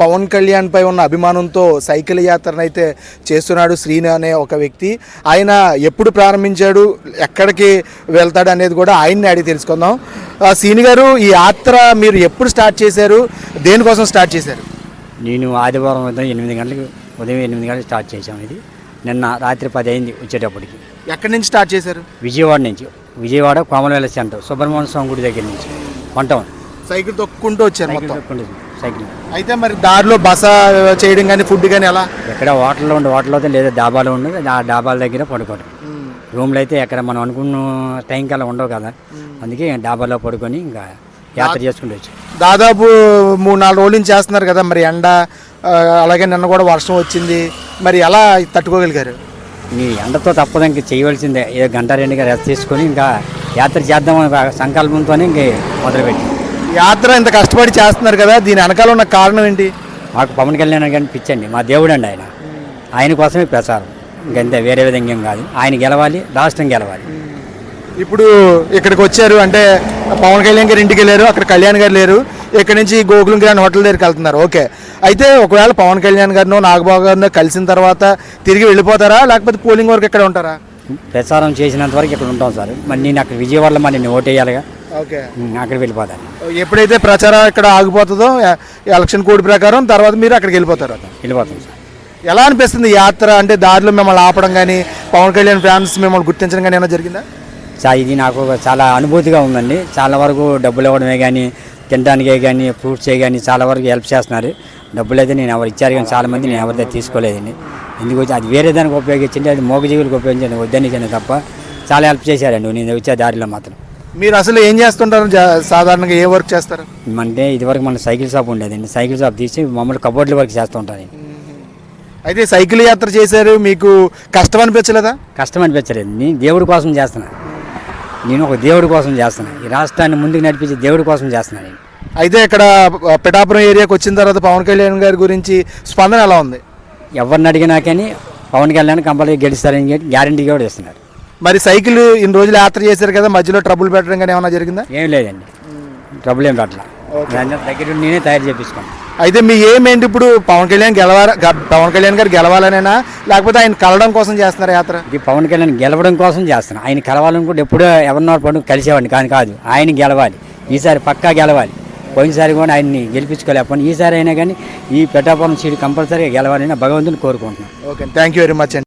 పవన్ కళ్యాణ్ పై ఉన్న అభిమానంతో సైకిల్ యాత్రను అయితే చేస్తున్నాడు శ్రీను అనే ఒక వ్యక్తి. ఆయన ఎప్పుడు ప్రారంభించాడు ఎక్కడికి వెళ్తాడు అనేది కూడా ఆయన్ని అడిగి తెలుసుకుందాం. శ్రీను గారు ఈ యాత్ర మీరు ఎప్పుడు స్టార్ట్ చేశారు? దేనికోసం స్టార్ట్ చేశారు? నేను ఆదివారం ఉదయం ఎనిమిది గంటలకు ఉదయం ఎనిమిది గంటలకు స్టార్ట్ చేసాం ఇది. నిన్న రాత్రి పది అయింది వచ్చేటప్పటికి. ఎక్కడి నుంచి స్టార్ట్ చేశారు? విజయవాడ నుంచి. విజయవాడ కోమలవేల సెంటర్ సుబ్రహ్మణ్య స్వామి గుడి దగ్గర నుంచి. వంటం సైకిల్ తొక్కుంటూ వచ్చారు మొత్తం. సైకిల్. అయితే మరి దారిలో బస చేయడం కానీ ఫుడ్ కానీ ఎలా? ఎక్కడ హోటల్లో ఉండి హోటల్లో అయితే లేదా డాబాలో ఉండదు ఆ డాబాల దగ్గర పడుకోవడం. రూమ్లో అయితే ఎక్కడ మనం అనుకున్న టైం కల్లా ఉండవు కదా. అందుకే డాబాలో పడుకొని ఇంకా యాత్ర చేసుకుంటూ వచ్చాం. దాదాపు మూడు నాలుగు రోజుల నుంచి చేస్తున్నారు కదా మరి ఎండ అలాగే నిన్న కూడా వర్షం వచ్చింది. మరి ఎలా తట్టుకోగలిగారు? ఈ ఎండతో తప్పదు ఇంక చేయవలసిందే. ఏ గంట రెండుగా రెస్ట్ తీసుకొని ఇంకా యాత్ర చేద్దామని ఒక సంకల్పంతోనే ఇంక మొదలుపెట్టి. యాత్ర ఇంత కష్టపడి చేస్తున్నారు కదా దీని వెనకాల ఉన్న కారణం ఏంటి? మాకు పవన్ కళ్యాణ్ గారిని పిచ్చండి. మా దేవుడు అండి ఆయన. ఆయన కోసమే ప్రచారం. ఇంకంతే వేరే విధంగా ఏం కాదు. ఆయన గెలవాలి రాష్ట్రం గెలవాలి. ఇప్పుడు ఇక్కడికి వచ్చారు అంటే పవన్ కళ్యాణ్ గారి ఇంటికి వెళ్ళారు అక్కడ కళ్యాణ్ గారు లేరు. ఇక్కడ నుంచి గోకులం గ్రాండ్ హోటల్ దగ్గరికి వెళ్తున్నారు. ఓకే. అయితే ఒకవేళ పవన్ కళ్యాణ్ గారినో నాగబాబు గారినో కలిసిన తర్వాత తిరిగి వెళ్ళిపోతారా? లేకపోతే పోలింగ్ వరకు ఇక్కడ ఉంటారా? ప్రచారం చేసినంత వరకు ఇక్కడ ఉంటాం సార్. మరి నేను అక్కడ విజయవాడలో మరి నేను ఓటేయాలిగా. ఓకే. అక్కడికి వెళ్ళిపోతాను. ఎప్పుడైతే ప్రచారం ఇక్కడ ఆగిపోతుందో ఎలక్షన్ కోడ్ ప్రకారం తర్వాత మీరు అక్కడికి వెళ్ళిపోతారు వెళ్ళిపోతాం సార్. ఎలా అనిపిస్తుంది యాత్ర? అంటే దారిలో మిమ్మల్ని ఆపడం కానీ పవన్ కళ్యాణ్ ఫ్యాన్స్ మిమ్మల్ని గుర్తించడం కానీ ఏమైనా జరిగిందా? చా ఇది నాకు చాలా అనుభూతిగా ఉందండి. చాలా వరకు డబ్బులు ఇవ్వడమే కానీ తినడానికే కానీ ఫ్రూట్సే కానీ చాలా వరకు హెల్ప్ చేస్తున్నారు. డబ్బులు అయితే నేను ఎవరు ఇచ్చారు కానీ చాలా మంది నేను ఎవరితో తీసుకోలేదండి. ఎందుకు వచ్చి అది వేరే దానికి ఉపయోగించింది అది మోగజీవులకు ఉపయోగించండి వద్దనికని తప్ప చాలా హెల్ప్ చేశారండి. నేను వచ్చే దారిలో మాత్రం. మీరు అసలు ఏం చేస్తుంటారు? సాధారణంగా ఏ వర్క్ చేస్తారు? అంటే ఇదివరకు మన సైకిల్ షాప్ ఉండేదండి. సైకిల్ షాప్ తీసి మమ్మల్ని కబోర్డ్ల వరకు చేస్తూ ఉంటాను అయితే సైకిల్ యాత్ర చేశారు మీకు కష్టం అనిపించలేదా? కష్టం అనిపించలేదు. నేను దేవుడి కోసం చేస్తున్నా. నేను ఒక దేవుడి కోసం చేస్తున్నా. ఈ రాష్ట్రాన్ని ముందుకు నడిపించి దేవుడి కోసం చేస్తున్నా నేను. అయితే ఇక్కడ పిఠాపురం ఏరియాకి వచ్చిన తర్వాత పవన్ కళ్యాణ్ గారి గురించి స్పందన ఎలా ఉంది? ఎవరిని అడిగినా కానీ పవన్ కళ్యాణ్ కంపల్సరీ గెలుస్తారని గ్యారంటీ కూడా ఇస్తున్నారు. మరి సైకిల్ ఇన్ని రోజులు యాత్ర చేశారు కదా మధ్యలో ట్రబుల్ పెట్టడం కానీ ఏమైనా జరిగిందా? ఏం లేదండి. ట్రబుల్ ఏం దాని దగ్గర నేనే తయారు చేపించుకోండి అయితే మీ ఏం ఏంటి ఇప్పుడు పవన్ కళ్యాణ్ గెలవాల పవన్ కళ్యాణ్ గారు గెలవాలనేనా? లేకపోతే ఆయన కలవడం కోసం చేస్తున్నారు యాత్ర? ఇది పవన్ కళ్యాణ్ గెలవడం కోసం చేస్తున్నా. ఆయన కలవాలనుకుంటే ఎప్పుడో ఎవరినో పడు కలిసేవాడిని కానీ కాదు. ఆయన గెలవాలి. ఈసారి పక్కా గెలవాలి. పోయినసారి కూడా ఆయన్ని గెలిపించుకోలేకపోయినా ఈసారి అయినా కానీ ఈ పెట్టాపురం సీట్ కంపల్సరీగా గెలవాలని భగవంతుని కోరుకుంటున్నాను okay thank you very much అండి.